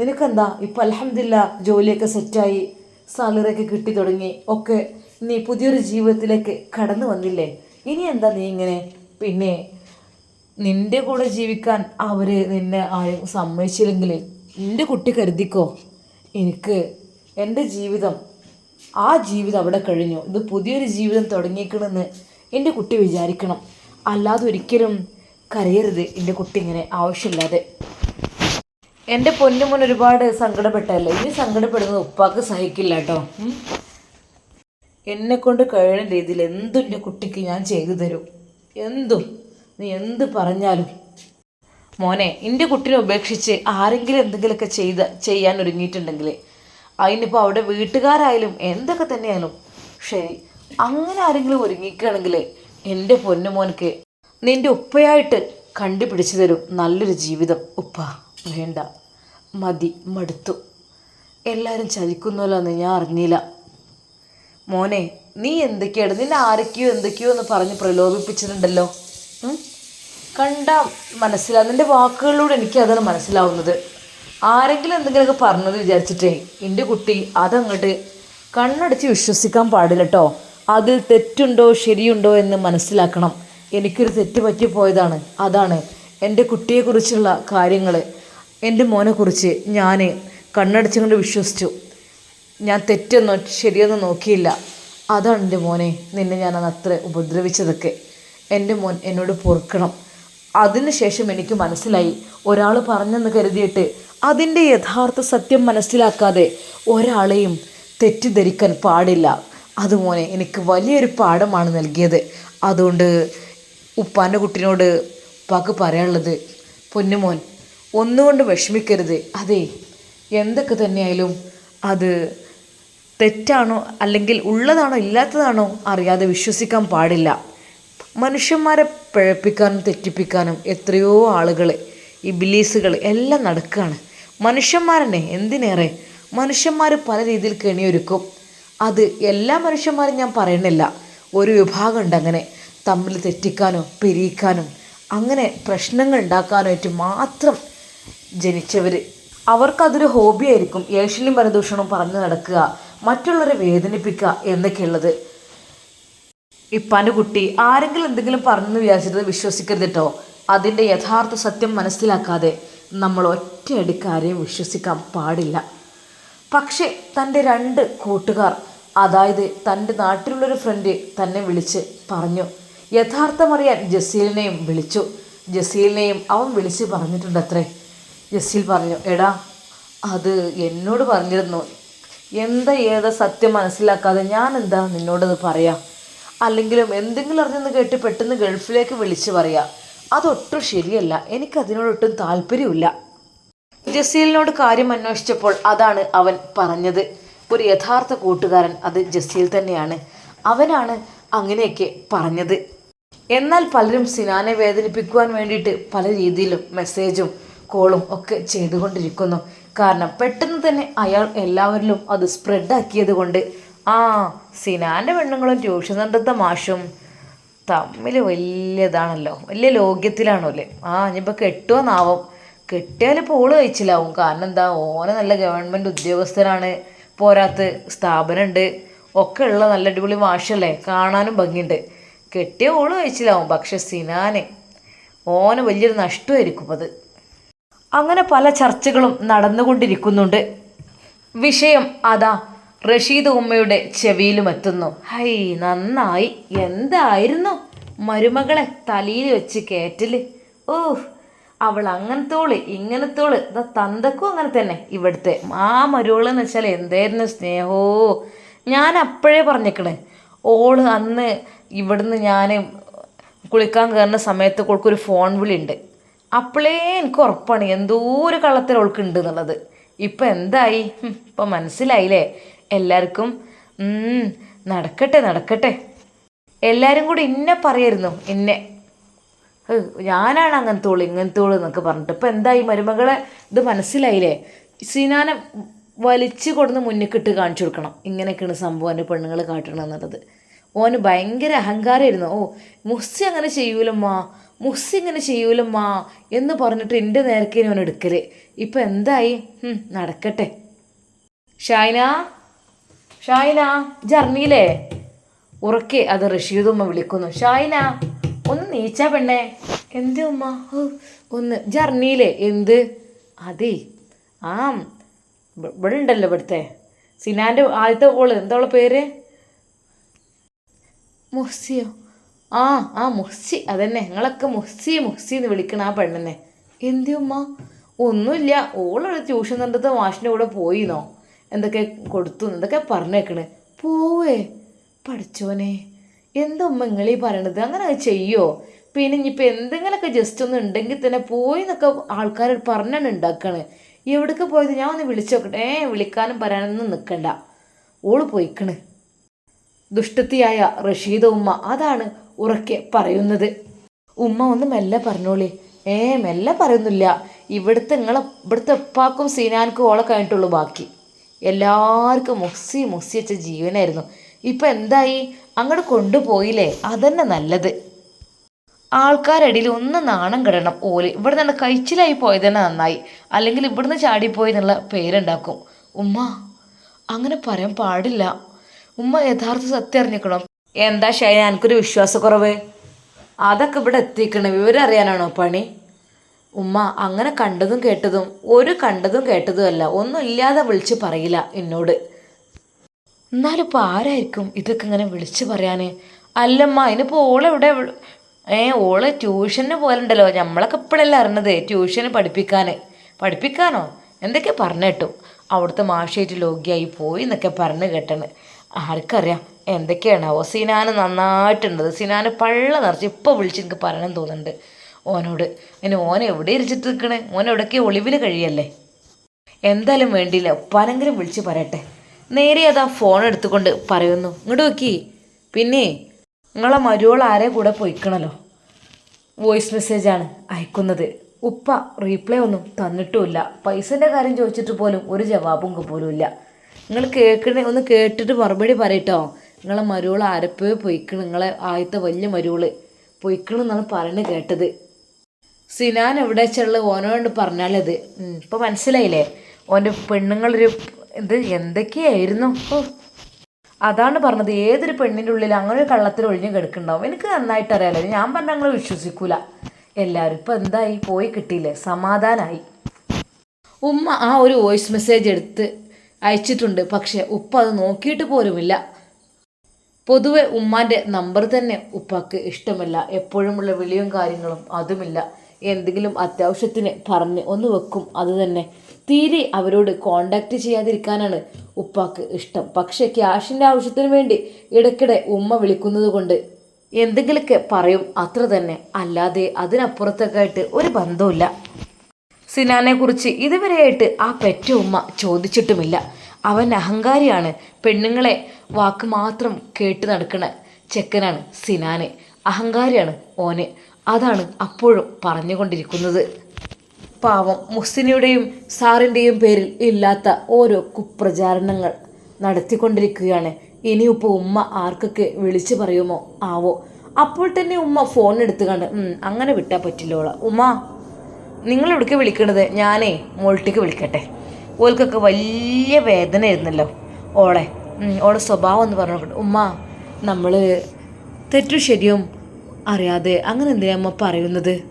നിനക്കെന്താ? ഇപ്പം അലഹമില്ല ജോലിയൊക്കെ സെറ്റായി സാലറിയൊക്കെ കിട്ടി തുടങ്ങി. ഒക്കെ നീ പുതിയൊരു ജീവിതത്തിലേക്ക് കടന്നു വന്നില്ലേ? ഇനി എന്താ നീ ഇങ്ങനെ? പിന്നെ നിന്റെ കൂടെ ജീവിക്കാൻ അവർ നിന്നെ ആരും സമ്മതിച്ചില്ലെങ്കിൽ നിന്റെ കുട്ടി കരുതിക്കോ? എനിക്ക് എന്റെ ജീവിതം ആ ജീവിതം അവിടെ കഴിഞ്ഞു. ഇത് പുതിയൊരു ജീവിതം തുടങ്ങിയേക്കണമെന്ന് എന്റെ കുട്ടി വിചാരിക്കണം. അല്ലാതെ ഒരിക്കലും കരയരുത് എന്റെ കുട്ടി ഇങ്ങനെ ആവശ്യമില്ലാതെ. എന്റെ പൊന്നുമോൻ ഒരുപാട് സങ്കടപ്പെട്ടല്ലേ? ഇനി സങ്കടപ്പെടുന്നത് ഉപ്പാക്ക് സഹിക്കില്ല കേട്ടോ. എന്നെ കൊണ്ട് കഴിയുന്ന രീതിയിൽ എന്തും എന്റെ കുട്ടിക്ക് ഞാൻ ചെയ്തു തരും. എന്തും. നീ എന്ത് പറഞ്ഞാലും. മോനെ എന്റെ കുട്ടിനെ ഉപേക്ഷിച്ച് ആരെങ്കിലും എന്തെങ്കിലുമൊക്കെ ചെയ്ത് ചെയ്യാൻ ഒരുങ്ങിയിട്ടുണ്ടെങ്കിൽ അതിനിപ്പോൾ അവിടെ വീട്ടുകാരായാലും എന്തൊക്കെ തന്നെയാലും ശരി അങ്ങനെ ആരെങ്കിലും ഒരുങ്ങിക്കുകയാണെങ്കിൽ എന്റെ പൊന്നുമോനക്ക് നിന്റെ ഉപ്പയായിട്ട് കണ്ടുപിടിച്ചു തരും നല്ലൊരു ജീവിതം. ഉപ്പ വേണ്ട. മതി മടുത്തു. എല്ലാവരും ചതിക്കുന്നല്ലോ എന്ന് ഞാൻ അറിഞ്ഞില്ല. മോനെ നീ എന്തൊക്കെയാണ്? നിന്നെ ആരൊക്കെയോ എന്തൊക്കെയോ എന്ന് പറഞ്ഞ് പ്രലോഭിപ്പിച്ചിട്ടുണ്ടല്ലോ? കണ്ട മനസ്സിലാവും എന്റെ വാക്കുകളിലൂടെ എനിക്ക് അതാണ് മനസ്സിലാവുന്നത്. ആരെങ്കിലും എന്തെങ്കിലുമൊക്കെ പറഞ്ഞത് വിചാരിച്ചിട്ടേ എന്റെ കുട്ടി അതങ്ങോട്ട് കണ്ണടച്ച് വിശ്വസിക്കാൻ പാടില്ല കേട്ടോ അതിൽ തെറ്റുണ്ടോ ശരിയുണ്ടോ എന്ന് മനസ്സിലാക്കണം. എനിക്കൊരു തെറ്റ് പറ്റിപ്പോയതാണ് അതാണ് എന്റെ കുട്ടിയെക്കുറിച്ചുള്ള കാര്യങ്ങൾ എന്റെ മോനെക്കുറിച്ച് ഞാൻ കണ്ണടച്ചുകൊണ്ട് വിശ്വസിച്ചു. ഞാൻ തെറ്റെന്നോ ശരിയൊന്നും നോക്കിയില്ല. അതാണ് എന്റെ മോനെ. നിന്നെ ഞാൻ അന്ന് അത്ര ഉപദ്രവിച്ചതൊക്കെ. എന്റെ മോൻ എന്നോട് പൊറുക്കണം. അതിനുശേഷം എനിക്ക് മനസ്സിലായി. ഒരാൾ പറഞ്ഞെന്ന് കരുതിയിട്ട് അതിന്റെ യഥാർത്ഥ സത്യം മനസ്സിലാക്കാതെ ഒരാളെയും തെറ്റിദ്ധരിക്കാൻ പാടില്ല. അത് മോനെ എനിക്ക് വലിയൊരു പാഠമാണ് നൽകിയത്. അതുകൊണ്ട് ഉപ്പാന്റെ കുട്ടിനോട് ഉപ്പാക്ക് പറയാനുള്ളത് പൊന്നുമോൻ ഒന്നുകൊണ്ട് വിഷമിക്കരുത്. അതെ എന്തൊക്കെ തന്നെയായാലും അത് തെറ്റാണോ അല്ലെങ്കിൽ ഉള്ളതാണോ ഇല്ലാത്തതാണോ അറിയാതെ വിശ്വസിക്കാൻ പാടില്ല. മനുഷ്യന്മാരെ പിഴപ്പിക്കാനും തെറ്റിപ്പിക്കാനും എത്രയോ ആളുകൾ ഈ ബിലീസുകൾ എല്ലാം നടക്കുകയാണ് മനുഷ്യന്മാരെന്നെ എന്തിനേറെ? മനുഷ്യന്മാർ പല രീതിയിൽ കെണിയൊരുക്കും. അത് എല്ലാ മനുഷ്യന്മാരും ഞാൻ പറയണില്ല. ഒരു വിഭാഗമുണ്ട് അങ്ങനെ. തമ്മിൽ തെറ്റിക്കാനോ പിരിയിക്കാനും അങ്ങനെ പ്രശ്നങ്ങൾ ഉണ്ടാക്കാനായിട്ട് മാത്രം ജനിച്ചവർ അവർക്കതൊരു ഹോബിയായിരിക്കും. ഏഷ്യനും പരദൂഷണവും പറഞ്ഞു നടക്കുക മറ്റുള്ളവരെ വേദനിപ്പിക്കുക എന്നൊക്കെയുള്ളത്. ഇപ്പാന്റെ കുട്ടി ആരെങ്കിലും എന്തെങ്കിലും പറഞ്ഞു വിചാരിച്ചിരുന്നത് വിശ്വസിക്കരുത് കേട്ടോ അതിന്റെ യഥാർത്ഥ സത്യം മനസ്സിലാക്കാതെ നമ്മൾ ഒറ്റയടിക്ക് ആരെയും വിശ്വസിക്കാൻ പാടില്ല. പക്ഷേ തന്റെ രണ്ട് കൂട്ടുകാർ അതായത് തന്റെ നാട്ടിലുള്ളൊരു ഫ്രണ്ട് തന്നെ വിളിച്ച് പറഞ്ഞു. യഥാർത്ഥമറിയാൻ ജസീലിനെയും വിളിച്ചു. ജസീലിനെയും അവൻ വിളിച്ച് പറഞ്ഞിട്ടുണ്ട് അത്രേ ജസീൽ പറഞ്ഞു എടാ അത് എന്നോട് പറഞ്ഞിരുന്നു. എന്താ ഏതാ സത്യം മനസ്സിലാക്കാതെ ഞാൻ എന്താ നിന്നോടത് പറയാ? അല്ലെങ്കിലും എന്തെങ്കിലും അറിഞ്ഞെന്ന് കേട്ട് പെട്ടെന്ന് ഗൾഫിലേക്ക് വിളിച്ച് പറയാ. അതൊട്ടും ശരിയല്ല. എനിക്കതിനോടൊട്ടും താല്പര്യമില്ല ജസീലിനോട് കാര്യം അന്വേഷിച്ചപ്പോൾ അതാണ് അവൻ പറഞ്ഞത്. ഒരു യഥാർത്ഥ കൂട്ടുകാരൻ അത് ജസീൽ തന്നെയാണ്. അവനാണ് അങ്ങനെയൊക്കെ പറഞ്ഞത്. എന്നാൽ പലരും സിനാനെ വേദനിപ്പിക്കുവാൻ വേണ്ടിയിട്ട് പല രീതിയിലും മെസ്സേജും കോളും ഒക്കെ ചെയ്തുകൊണ്ടിരിക്കുന്നു. കാരണം പെട്ടെന്ന് തന്നെ അയാൾ എല്ലാവരിലും അത് സ്പ്രെഡാക്കിയത് കൊണ്ട് ആ സിനാന്റെ പെണ്ണുങ്ങളും ട്യൂഷൻ സെന്ററത്തെ മാഷും തമ്മിൽ വലിയതാണല്ലോ. വലിയ ലോക്യത്തിലാണല്ലേ ആ ഇനിയിപ്പോൾ കെട്ടുമെന്നാവും കെട്ടിയാൽ പോൾ കഴിച്ചില്ലാവും കാരണം എന്താ ഓനെ നല്ല ഗവൺമെന്റ് ഉദ്യോഗസ്ഥനാണ് പോരാത്ത് സ്ഥാപനമുണ്ട് ഒക്കെ ഉള്ള നല്ല അടിപൊളി മാഷല്ലേ? കാണാനും ഭംഗിയുണ്ട്. കെട്ടിയ ഓൾ കഴിച്ചില്ലാവും പക്ഷെ സിനാന് ഓന് വലിയൊരു നഷ്ടമായിരിക്കും അത് അങ്ങനെ പല ചർച്ചകളും നടന്നുകൊണ്ടിരിക്കുന്നുണ്ട്. വിഷയം അതാ. റഷീദ് ഉമ്മയുടെ ചെവിയിലും എത്തുന്നു ഹൈ നന്നായി. എന്തായിരുന്നു മരുമകളെ തലയിൽ വെച്ച് കയറ്റൽ ഓ അവൾ അങ്ങനത്തോൾ ഇങ്ങനത്തോൾ. ഇതാ തന്തക്കും അങ്ങനെ തന്നെ ഇവിടുത്തെ. ആ മരുവളെന്ന് വെച്ചാൽ എന്തായിരുന്നു സ്നേഹോ? ഞാൻ അപ്പോഴേ പറഞ്ഞേക്കണ്. ഓൾ അന്ന് ഇവിടുന്ന് ഞാൻ കുളിക്കാൻ കയറുന്ന സമയത്ത് ഓൾക്കൊരു ഫോൺ വിളിയുണ്ട് അപ്പോഴേ എനിക്ക് ഉറപ്പാണ് എന്തോ ഒരു കള്ളത്തിൽ ഓൾക്ക് ഉണ്ട് എന്നുള്ളത്. ഇപ്പം എന്തായി? ഇപ്പം മനസ്സിലായില്ലേ? എല്ലാവർക്കും നടക്കട്ടെ നടക്കട്ടെ. എല്ലാവരും കൂടി ഇന്നെ പറയായിരുന്നു ഇന്നെ. ഞാനാണ് അങ്ങനത്തെ ഓൾ ഇങ്ങനത്തെ ഓൾ എന്നൊക്കെ പറഞ്ഞിട്ട്. ഇപ്പം എന്തായി മരുമകളെ? ഇത് മനസ്സിലായില്ലേ? സിനാനെ വലിച്ചു കൊടുന്ന് മുന്നിക്കിട്ട് കാണിച്ചു കൊടുക്കണം. ഇങ്ങനെയൊക്കെയാണ് സംഭവം എന്റെ പെണ്ണുങ്ങൾ കാട്ടണം എന്നുള്ളത്. ഓന് ഭയങ്കര അഹങ്കാരമായിരുന്നു ഓ മുസ്സി അങ്ങനെ ചെയ്യൂലമ്മാ മുസ്സി ഇങ്ങനെ ചെയ്യൂലമ്മാ എന്ന് പറഞ്ഞിട്ട് എന്റെ നേരക്കേന് ഓൻ എടുക്കൽ. ഇപ്പം എന്തായി? നടക്കട്ടെ. ഷായ്ന ഷായ്ന ജർണിയിലേ ഉറക്കെ അത് റഷീദുമ്മ വിളിക്കുന്നു. ഷായ്ന ഒന്ന് നീച്ചാ പെണ്ണേ. എന്ത് ഉമ്മ? ഒന്ന് ജർണിയിലേ എന്ത്? അതെ. ആ. ഇവ- ഇവിടെ ഉണ്ടല്ലോ ഇവിടുത്തെ. സിനാന്റെ ആദ്യത്തെ ഓൾ. എന്താ പേര്? മുഹ്സിയോ? ആ ആ മുഹ്സി. അതന്നെ. നിങ്ങളൊക്കെ മുഹ്സി മുഹ്സി എന്ന് വിളിക്കണ ആ പെണ്ണെന്നെ. എന്തി ഉമ്മ? ഒന്നുമില്ല. ഓളൊരു ട്യൂഷൻ നടത്ത മാഷിന്റെ കൂടെ പോയിന്നോ? എന്തൊക്കെ കൊടുത്തു എന്തൊക്കെ പറഞ്ഞേക്കണ്? പോവേ പഠിച്ചോനെ. എന്താ ഉമ്മ നിങ്ങളീ പറയണത്? അങ്ങനെ ചെയ്യോ? പിന്നെ ഇനിയിപ്പോൾ എന്തെങ്കിലുമൊക്കെ ജസ്റ്റ് ഒന്ന് ഉണ്ടെങ്കിൽ തന്നെ പോയി എന്നൊക്കെ ആൾക്കാർ പറഞ്ഞാണ് ഉണ്ടാക്കണേ എവിടേക്ക് പോയത്? ഞാൻ ഒന്ന് വിളിച്ചു നോക്കട്ടെ. ഏ വിളിക്കാനും പറയാനൊന്നും നിൽക്കണ്ട ഓൾ പോയിക്കണ്. ദുഷ്ടത്തിയായ റഷീദ ഉമ്മ. അതാണ് ഉറക്കെ പറയുന്നത്. ഉമ്മ ഒന്ന് മെല്ലെ പറഞ്ഞോളി. ഏ മെല്ലെ പറയുന്നില്ല. ഇവിടുത്തെ നിങ്ങളെ ഇവിടുത്തെ ഉപ്പാക്കും സീനാൻക്കും ഓളെ കഴിഞ്ഞിട്ടുള്ളൂ ബാക്കി. എല്ലാവർക്കും മുസ്സി വെച്ച ജീവനായിരുന്നു. ഇപ്പം എന്തായി? അങ്ങോട്ട് കൊണ്ടുപോയില്ലേ? അതന്നെ നല്ലത്. ആൾക്കാരടിയിൽ ഒന്ന് നാണം കിടണം ഓൽ. ഇവിടെ നിന്ന് കഴിച്ചിലായി പോയത് തന്നെ നന്നായി. അല്ലെങ്കിൽ ഇവിടുന്ന് ചാടിപ്പോയി എന്നുള്ള പേരുണ്ടാക്കും. ഉമ്മ അങ്ങനെ പറയാൻ പാടില്ല. ഉമ്മ യഥാർത്ഥ സത്യം അറിഞ്ഞിക്കണം എന്താ ഷൈന എനിക്കൊരു വിശ്വാസക്കുറവ്. അതൊക്കെ ഇവിടെ എത്തിക്കണം. വിവരം അറിയാനാണോ പണി? ഉമ്മ അങ്ങനെ കണ്ടതും കേട്ടതും ഒരു കണ്ടതും കേട്ടതുമല്ല ഒന്നും ഇല്ലാതെ വിളിച്ച് പറയില്ല എന്നോട്. എന്നാലും ഇപ്പോൾ ആരായിരിക്കും ഇതൊക്കെ ഇങ്ങനെ വിളിച്ച് പറയാൻ അല്ലമ്മ ഇനിയിപ്പോൾ ഓളെവിടെ ഏ ഓൾ ട്യൂഷന് പോലുണ്ടല്ലോ നമ്മളൊക്കെ ഇപ്പോഴല്ലേ അറിഞ്ഞത് ട്യൂഷന് പഠിപ്പിക്കാൻ പഠിപ്പിക്കാനോ? എന്തൊക്കെ പറഞ്ഞു കേട്ടു. അവിടുത്തെ മാഷായിട്ട് ലോഗ്യായി പോയി എന്നൊക്കെ പറഞ്ഞു കേട്ടണ്. ആർക്കറിയാം എന്തൊക്കെയാണാവോ സിനാന് നന്നായിട്ടുണ്ടത് സിനാന് പള്ള നിറച്ച് ഇപ്പോൾ വിളിച്ച് എനിക്ക് പറയണം തോന്നുന്നുണ്ട്. ഓനോട്. ഇനി ഓൻ എവിടെ ഇരിച്ചിട്ട് നിൽക്കണേ ഓൻ എവിടെയൊക്കെ ഒളിവിൽ കഴിയല്ലേ? എന്തായാലും വേണ്ടിയില്ല. ഒപ്പാനെങ്കിലും വിളിച്ച് പറയട്ടെ. നേരെ അതാ ഫോൺ എടുത്തുകൊണ്ട് പറയുന്നു. ഇങ്ങോട്ട് നോക്കി. പിന്നെ നിങ്ങളെ മരുവൾ ആരെ കൂടെ പോയിക്കണല്ലോ? വോയിസ് മെസ്സേജാണ് അയക്കുന്നത്. ഉപ്പ റീപ്ലൈ ഒന്നും തന്നിട്ടുമില്ല. പൈസന്റെ കാര്യം ചോദിച്ചിട്ട് പോലും ഒരു ജവാബും പോലും ഇല്ല. നിങ്ങൾ കേൾക്കണേ ഒന്ന് കേട്ടിട്ട് മറുപടി പറയട്ടോ. നിങ്ങളെ മരുവൾ ആരപ്പോ പൊയ്ക്കണ്. നിങ്ങളെ ആദ്യത്തെ വലിയ മരുവൾ പൊയ്ക്കണെന്നാണ് പറയുന്നത് കേട്ടത്. സിനാൻ എവിടെ വെച്ചുള്ള ഓനോട് പറഞ്ഞാലത്. ഇപ്പോൾ മനസ്സിലായില്ലേ? ഓന്റെ പെണ്ണുങ്ങളൊരു ഇത് എന്തൊക്കെയായിരുന്നു? ഓ അതാണ് പറഞ്ഞത്. ഏതൊരു പെണ്ണിന്റെ ഉള്ളിൽ അങ്ങനെ ഒരു കള്ളത്തിൽ ഒഴിഞ്ഞു കിടക്കുന്നുണ്ടാവും. എനിക്ക് നന്നായിട്ട് അറിയാലോ. ഞാൻ പറഞ്ഞ നിങ്ങൾ വിശ്വസിക്കൂല. എല്ലാവരും ഇപ്പം എന്തായി? പോയി കിട്ടിയില്ലേ? സമാധാനമായി ഉമ്മ ആ ഒരു വോയിസ് മെസ്സേജ് എടുത്ത് അയച്ചിട്ടുണ്ട്. പക്ഷെ ഉപ്പ അത് നോക്കിയിട്ട് പോലുമില്ല. പൊതുവെ ഉമ്മാന്റെ നമ്പർ തന്നെ ഉപ്പാക്ക് ഇഷ്ടമല്ല. എപ്പോഴുമുള്ള വിളിയും കാര്യങ്ങളും അതുമില്ല. എന്തെങ്കിലും അത്യാവശ്യത്തിന് പറഞ്ഞ് ഒന്ന് വെക്കും. അത് തന്നെ. തീരെ അവരോട് കോണ്ടാക്ട് ചെയ്യാതിരിക്കാനാണ് ഉപ്പാക്ക് ഇഷ്ടം. പക്ഷേ ക്യാഷിന്റെ ആവശ്യത്തിന് വേണ്ടി ഇടയ്ക്കിടെ ഉമ്മ വിളിക്കുന്നത് കൊണ്ട് എന്തെങ്കിലുമൊക്കെ പറയും അത്ര തന്നെ. അല്ലാതെ അതിനപ്പുറത്തൊക്കെ ആയിട്ട് ഒരു ബന്ധവുമില്ല. സിനാനെ കുറിച്ച് ഇതുവരെയായിട്ട് ആ പെറ്റ ഉമ്മ ചോദിച്ചിട്ടുമില്ല. അവൻ അഹങ്കാരിയാണ്. പെണ്ണുങ്ങളെ വാക്ക് മാത്രം കേട്ട് നടക്കണ. ചെക്കനാണ് സിനാന്. അഹങ്കാരിയാണ് ഓന്. അതാണ് അപ്പോഴും പറഞ്ഞുകൊണ്ടിരിക്കുന്നത്. പാവം മുസ്ലിനുടെയും സാറിന്റെയും പേരിൽ ഇല്ലാത്ത ഓരോ കുപ്രചാരണങ്ങൾ നടത്തിക്കൊണ്ടിരിക്കുകയാണ്. ഇനിയിപ്പോൾ ഉമ്മ ആർക്കൊക്കെ വിളിച്ചു പറയുമോ? ആവോ. അപ്പോൾ തന്നെ ഉമ്മ ഫോൺ എടുത്ത് കണ്ട് "ഉം, അങ്ങനെ വിട്ടാൽ പറ്റില്ലോള ഉമ്മ നിങ്ങൾ എവിടേക്ക് വിളിക്കണത്? ഞാനേ മോൾട്ടിക്ക് വിളിക്കട്ടെ. ഓൾക്കൊക്കെ വലിയ വേദന ആയിരുന്നല്ലോ ഓളെ ഓളെ സ്വഭാവം എന്ന് പറഞ്ഞു ഉമ്മ നമ്മൾ തെറ്റു ശരിയും അറിയാതെ അങ്ങനെ എന്തിനാ അമ്മ പറയുന്നത്?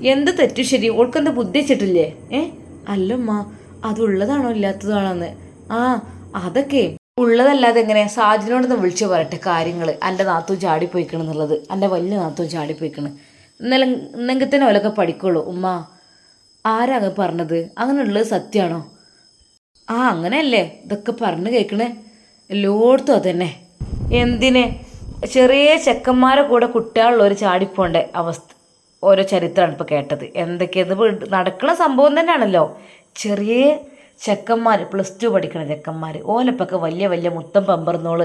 എന്ത് തെറ്റു ശരി ഓൾക്കെന്ത് ബുദ്ധി വെച്ചിട്ടില്ലേ? ഏ? അല്ലമ്മ അതുള്ളതാണോ ഇല്ലാത്തതാണോന്ന്? ആ അതൊക്കെ ഉള്ളതല്ലാതെ എങ്ങനെ? സാജിനോടൊന്ന് വിളിച്ചു പറയട്ടെ കാര്യങ്ങൾ എന്റെ നാത്തു ചാടിപ്പോയിക്കണെന്നുള്ളത് എന്റെ വലിയ നാത്തു ചാടിപ്പോയിക്കണം. ഇന്നലെ ഇന്നെങ്കിൽ തന്നെ ഓലൊക്കെ പഠിക്കുള്ളൂ. ഉമ്മ ആരാ പറഞ്ഞത്? അങ്ങനെയുള്ളത് സത്യമാണോ ആ അങ്ങനെയല്ലേ. ഇതൊക്കെ പറഞ്ഞു കേൾക്കണേ എല്ലായിടത്തും അതന്നെ. എന്തിന്? ചെറിയ ചെക്കന്മാരെ കൂടെ കുട്ടികളുള്ളവർ ചാടിപ്പോണ്ട അവസ്ഥ ഓരോ ചരിത്രമാണ് ഇപ്പോൾ കേട്ടത്. എന്തൊക്കെയത് നടക്കുന്ന സംഭവം തന്നെയാണല്ലോ. ചെറിയ ചെക്കന്മാർ പ്ലസ് ടു പഠിക്കണ ചെക്കന്മാർ ഓലപ്പൊക്കെ വലിയ വലിയ മുത്തം പമ്പർന്നോൾ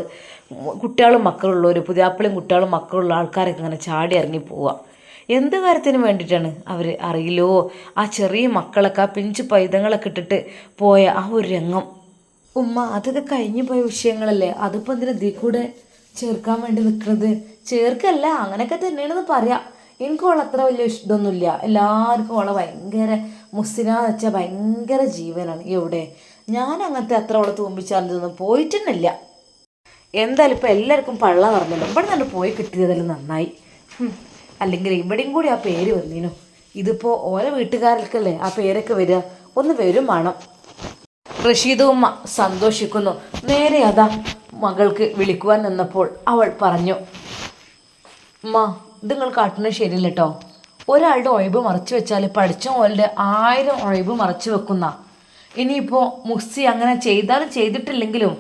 കുട്ടികളും മക്കളുള്ളവർ പുതിയാപ്പിളും കുട്ടികളും മക്കളുള്ള ആൾക്കാരൊക്കെ ഇങ്ങനെ ചാടി ഇറങ്ങി പോവുക എന്ത് കാര്യത്തിന് വേണ്ടിയിട്ടാണ് അവർ അറിയില്ലോ? ആ ചെറിയ മക്കളൊക്കെ ആ പിഞ്ചു പൈതങ്ങളൊക്കെ ഇട്ടിട്ട് പോയ ആ ഒരു രംഗം. ഉമ്മ അതൊക്കെ കഴിഞ്ഞു പോയ വിഷയങ്ങളല്ലേ? അതിപ്പോൾ എന്തിനാ ഇതിൽ കൂടെ ചേർക്കാൻ വേണ്ടി നിൽക്കുന്നത് ചേർക്കല്ല അങ്ങനെയൊക്കെ തന്നെയാണെന്ന് പറയാം. എനിക്ക് അവളെ അത്ര വലിയ ഇഷ്ടമൊന്നുമില്ല. എല്ലാവർക്കും ഓളെ ഭയങ്കര മുസ്ലിനാന്ന് വെച്ചാൽ ഭയങ്കര ജീവനാണ്. എവിടെ? ഞാൻ അങ്ങനത്തെ അത്ര അവളെ തൂമ്പിച്ചാലൊന്നും പോയിട്ടുന്നില്ല എന്തായാലും ഇപ്പം എല്ലാവർക്കും പള്ള പറഞ്ഞല്ലോ ഇവിടെ നിന്ന് പോയി കിട്ടിയതെല്ലാം നന്നായി. അല്ലെങ്കിൽ ഇവിടെയും കൂടി ആ പേര് വന്നീനു. ഇതിപ്പോൾ ഓരോ വീട്ടുകാർക്കല്ലേ ആ പേരൊക്കെ വരിക? ഒന്ന് വരും വേണം. റഷീദ ഉമ്മ സന്തോഷിക്കുന്നു. നേരെ അതാ മകൾക്ക് വിളിക്കുവാൻ നിന്നപ്പോൾ അവൾ പറഞ്ഞു ഉമ്മ ഇത് നിങ്ങൾ കാട്ടുന്നത് ശരിയല്ല കേട്ടോ ഒരാളുടെ ഒഴിവ് മറച്ചു വെച്ചാൽ പഠിച്ച മോലിന്റെ ആയിരം ഒഴിവ് മറച്ചു വെക്കുന്ന. ഇനിയിപ്പോൾ മുസ്സി അങ്ങനെ ചെയ്താലും ചെയ്തിട്ടില്ലെങ്കിലും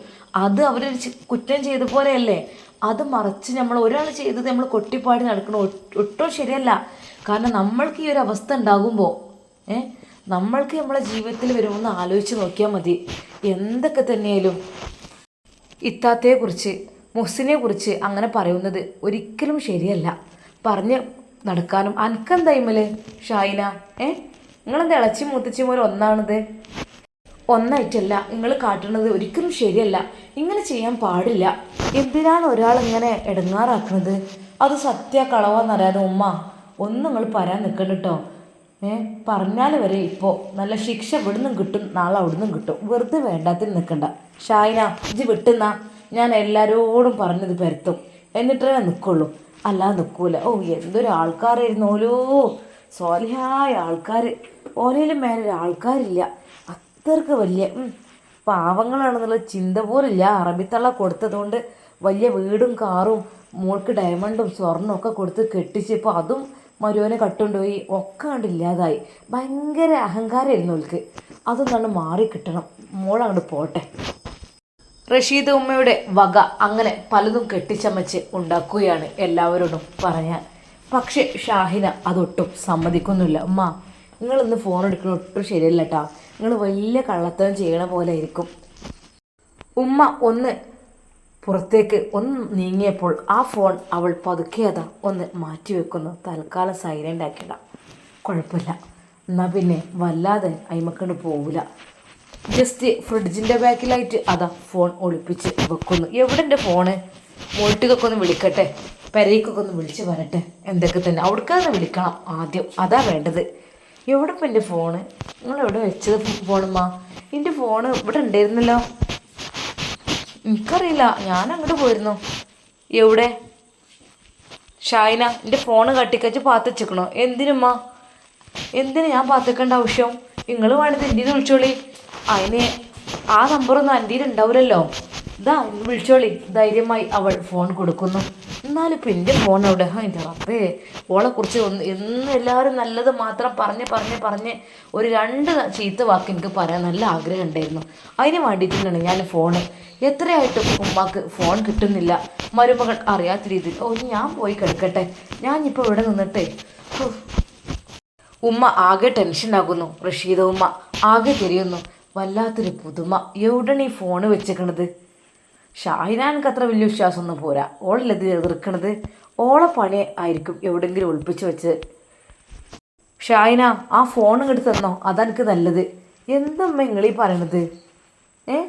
അത് അവരൊരു കുറ്റം ചെയ്ത പോലെയല്ലേ? അത് മറച്ച് നമ്മൾ ഒരാൾ ചെയ്തത് നമ്മൾ കൊട്ടിപ്പാടി നടക്കണം ഒട്ടും ശരിയല്ല. കാരണം നമ്മൾക്ക് ഈ ഒരു അവസ്ഥ ഉണ്ടാകുമ്പോൾ ഏ നമ്മൾക്ക് നമ്മളെ ജീവിതത്തിൽ വരുമെന്ന് ആലോചിച്ച് നോക്കിയാൽ മതി. എന്തൊക്കെ തന്നെയാലും ഇത്താത്തയെക്കുറിച്ച് മുഹ്സിനെ കുറിച്ച് അങ്ങനെ പറയുന്നത് ഒരിക്കലും ശരിയല്ല. പറഞ്ഞ് നടക്കാനും. അനക്കെന്താ ഇമ്മൽ ഷായിന ഏ? നിങ്ങളെന്താ ഇളച്ചി മൂത്തച്ചി പോലെ ഒന്നാണിത്? ഒന്നായിട്ടല്ല നിങ്ങൾ കാട്ടുന്നത് ഒരിക്കലും ശരിയല്ല. ഇങ്ങനെ ചെയ്യാൻ പാടില്ല. എന്തിനാണ് ഒരാൾ ഇങ്ങനെ ഇടങ്ങാറാക്കുന്നത് അത് സത്യ കളവാന്നറിയാതെ ഉമ്മ ഒന്നും നിങ്ങൾ പറയാൻ നിൽക്കണ്ട കേട്ടോ പറഞ്ഞാൽ വരെ ഇപ്പോൾ നല്ല ശിക്ഷ ഇവിടുന്നും കിട്ടും നാളെ അവിടുന്നും കിട്ടും. വെറുതെ വേണ്ടാത്തിന് നിൽക്കണ്ട. ഷായിന ഇജ് വിട്ടുന്നാ. ഞാൻ എല്ലാവരോടും പറഞ്ഞത് പരത്തും എന്നിട്ടേ നിൽക്കുള്ളൂ അല്ലാതെ നിൽക്കൂല ഓ എന്തൊരു ആൾക്കാരായിരുന്നോലോ സ്വാലിഹായ ആൾക്കാർ ഓലയിലും മേലെ ആൾക്കാരില്ല. അത്രയ്ക്ക് വലിയ പാവങ്ങളാണെന്നുള്ള ചിന്ത പോലില്ല. അറബിത്തള്ള കൊടുത്തതുകൊണ്ട് വലിയ വീടും കാറും മോൾക്ക് ഡയമണ്ടും സ്വർണമൊക്കെ കൊടുത്ത് കൊടുത്ത് കെട്ടിച്ചപ്പോൾ അതും മരുവനെ കട്ടുകൊണ്ടുപോയി ഒക്കെ കണ്ട് ഇല്ലാതായി. ഭയങ്കര അഹങ്കാരമായിരുന്നു അവൾക്ക് അതൊന്നാണ് മാറി കിട്ടണം. മോളങ്ങോട്ട് പോട്ടെ. റഷീദ് ഉമ്മയുടെ വക അങ്ങനെ പലതും കെട്ടിച്ചമച്ച് ഉണ്ടാക്കുകയാണ് എല്ലാവരോടും പറയാൻ പക്ഷേ ഷാഹിന അതൊട്ടും സമ്മതിക്കുന്നില്ല. ഉമ്മ നിങ്ങളിന്ന് ഫോൺ എടുക്കണ ഒട്ടും ശരിയല്ല കേട്ടാ നിങ്ങൾ വലിയ കള്ളത്തരം ചെയ്യണ പോലെ ആയിരിക്കും. ഉമ്മ ഒന്ന് പുറത്തേക്ക് ഒന്ന് നീങ്ങിയപ്പോൾ ആ ഫോൺ അവൾ പതുക്കിയതാ ഒന്ന് മാറ്റിവെക്കുന്നു തൽക്കാലം സൈലന്റ് ആക്കിയിടാം കുഴപ്പമില്ല. എന്നാൽ പിന്നെ വല്ലാതെ അയിമക്കണ്ട് പോവില്ല ജസ്റ്റ് ഫ്രിഡ്ജിന്റെ ബാക്കിലായിട്ട് അതാ ഫോൺ ഒളിപ്പിച്ച് വെക്കുന്നു. എവിടെ എന്റെ ഫോണ് മോട്ടിക്കൊക്കെ ഒന്ന് വിളിക്കട്ടെ. പെരയ്ക്കൊക്കെ ഒന്ന് വിളിച്ച് വരട്ടെ. എന്തൊക്കെ തന്നെ. അവിടേക്കാന്ന് വിളിക്കണം ആദ്യം. അതാ വേണ്ടത്. എവിടെ ഇപ്പം എന്റെ ഫോണ് നിങ്ങൾ എവിടെ വെച്ചത് ഫോണുമ്മ എന്റെ ഫോണ് ഇവിടെ ഉണ്ടായിരുന്നല്ലോ. എനിക്കറിയില്ല. ഞാൻ അങ്ങോട്ട് പോയിരുന്നു. എവിടെ? ഷായിന എന്റെ ഫോണ് കട്ടിക്കച്ച് പാത്തച്ചിക്കണോ? എന്തിനുമ്മ? എന്തിനു ഞാൻ പാത്തക്കേണ്ട ആവശ്യം? നിങ്ങൾ വേണത് എന്റെ വിളിച്ചോളി. അതിന് ആ നമ്പറൊന്നും എന്റെ ഉണ്ടാവില്ലല്ലോ ഇതാ വിളിച്ചോളി. ധൈര്യമായി അവൾ ഫോൺ കൊടുക്കുന്നു. എന്നാലും ഇപ്പം എന്റെ ഫോൺ അവിടെ എന്റെ റബ്ബേ ഓളെ കുറിച്ച് ഒന്ന് എന്നും എല്ലാവരും നല്ലത് മാത്രം പറഞ്ഞ് പറഞ്ഞ് പറഞ്ഞ് ഒരു രണ്ട് ചീത്ത വാക്ക് എനിക്ക് പറയാൻ നല്ല ആഗ്രഹം ഉണ്ടായിരുന്നു. അതിന് വേണ്ടിയിട്ടാണ് ഞാൻ ഫോണ്. എത്രയായിട്ടും ഉമ്മാക്ക് ഫോൺ കിട്ടുന്നില്ല. മരുമകൾ അറിയാത്ത രീതിയിൽ. ഓ ഞാൻ പോയി കിടക്കട്ടെ. ഞാൻ ഇപ്പോൾ ഇവിടെ നിന്നിട്ടേ. ഉമ്മ ആകെ ടെൻഷനാകുന്നു റഷീദ ഉമ്മ ആകെ തിരിയുന്നു. വല്ലാത്തൊരു പുതുമ. എവിടെയാണ് ഈ ഫോണ് വെച്ചേക്കണത്? ഷാഹിനാനക്ക് അത്ര വലിയ വിശ്വാസമൊന്നും പോരാ. ഓളല്ലേ ഇത് എതിർക്കണത്? ഓളെ പണി ആയിരിക്കും എവിടെയെങ്കിലും ഒളിപ്പിച്ച് വെച്ച്. ഷാഹിന ആ ഫോൺ ഇങ്ങോട്ട് തന്നോ? അതെനിക്ക് നല്ലത്. എന്തമ്മ നിങ്ങളീ പറയണത്? ഏ?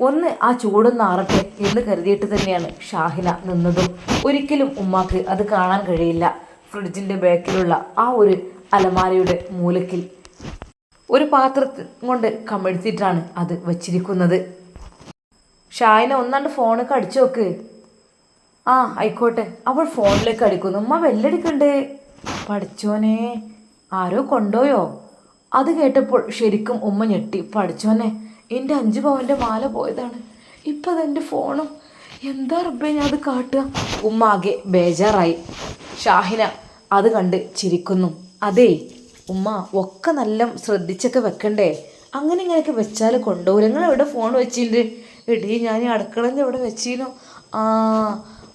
ഒന്ന് ആ ചൂടൊന്ന് ആറട്ടെ എന്ന് കരുതിയിട്ട് തന്നെയാണ് ഷാഹിന നിന്നതും. ഒരിക്കലും ഉമ്മാക്ക് അത് കാണാൻ കഴിയില്ല. ഫ്രിഡ്ജിന്റെ ബാക്കിലുള്ള ആ ഒരു അലമാരയുടെ മൂലക്കിൽ ഒരു പാത്രം കൊണ്ട് കമഴ്ത്തിയിട്ടാണ് അത് വച്ചിരിക്കുന്നത്. ഷാഹിന ഒന്നാണ്ട് ഫോണൊക്കെ അടിച്ചു നോക്ക്. ആ ആയിക്കോട്ടെ. അവൾ ഫോണിലേക്ക് അടിക്കുന്നു. ഉമ്മ വെല്ലടിക്കണ്ടേ. പഠിച്ചോനെ ആരോ കൊണ്ടോയോ? അത് കേട്ടപ്പോൾ ശരിക്കും ഉമ്മ ഞെട്ടി. പഠിച്ചോനെ എന്റെ അഞ്ച് പവന്റെ മാല പോയതാണ്. ഇപ്പം അതെന്റെ ഫോണും എന്താ റബ്ബേ ഞാൻ അത് കാട്ടുക? ഉമ്മ ആകെ ബേജാറായി. ഷാഹിന അത് കണ്ട് ചിരിക്കുന്നു. അതേ ഉമ്മ ഒക്കെ നല്ല ശ്രദ്ധിച്ചൊക്കെ വെക്കണ്ടേ? അങ്ങനെ ഇങ്ങനെയൊക്കെ വെച്ചാൽ കൊണ്ടുപോകും നിങ്ങൾ എവിടെ ഫോൺ വെച്ചിട്ടുണ്ട് എടീ ഞാൻ അടുക്കളയിൽ എവിടെ വെച്ചിരുന്നു ആ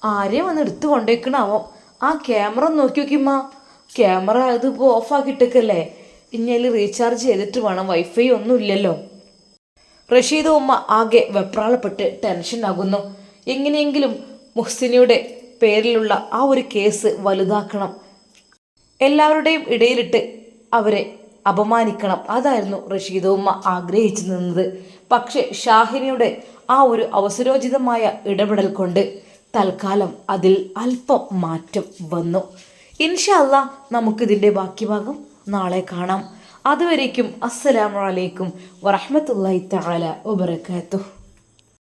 ആരെയും വന്ന് എടുത്തു കൊണ്ടേക്കണാവോ ആ ക്യാമറ ഒന്ന് നോക്കി നോക്കിമ്മ ക്യാമറ അതിപ്പോൾ ഓഫാക്കിയിട്ടേക്കല്ലേ ഇനി അതിൽ റീചാർജ് ചെയ്തിട്ട് വേണം. വൈഫൈ ഒന്നും ഇല്ലല്ലോ. റഷീദ് ഉമ്മ ആകെ വെപ്രാളപ്പെട്ട് ടെൻഷനാകുന്നു എങ്ങനെയെങ്കിലും മുഹ്സിനിയുടെ പേരിലുള്ള ആ ഒരു കേസ് വലുതാക്കണം. എല്ലാവരുടെയും ഇടയിലിട്ട് അവരെ അപമാനിക്കണം. അതായിരുന്നു റഷീദ് ഉമ്മ ആഗ്രഹിച്ചു നിന്നത്. പക്ഷേ ഷാഹിനിയുടെ ആ ഒരു അവസരോചിതമായ ഇടപെടൽ കൊണ്ട് തൽക്കാലം അതിൽ അല്പം മാറ്റം വന്നു. ഇൻഷല്ല നമുക്കിതിന്റെ ബാക്കി ഭാഗം നാളെ കാണാം. അതുവരേക്കും അസ്സലാമു അലൈക്കും വറഹ്മത്തുള്ളാഹി തആല വബറകാതുഹു.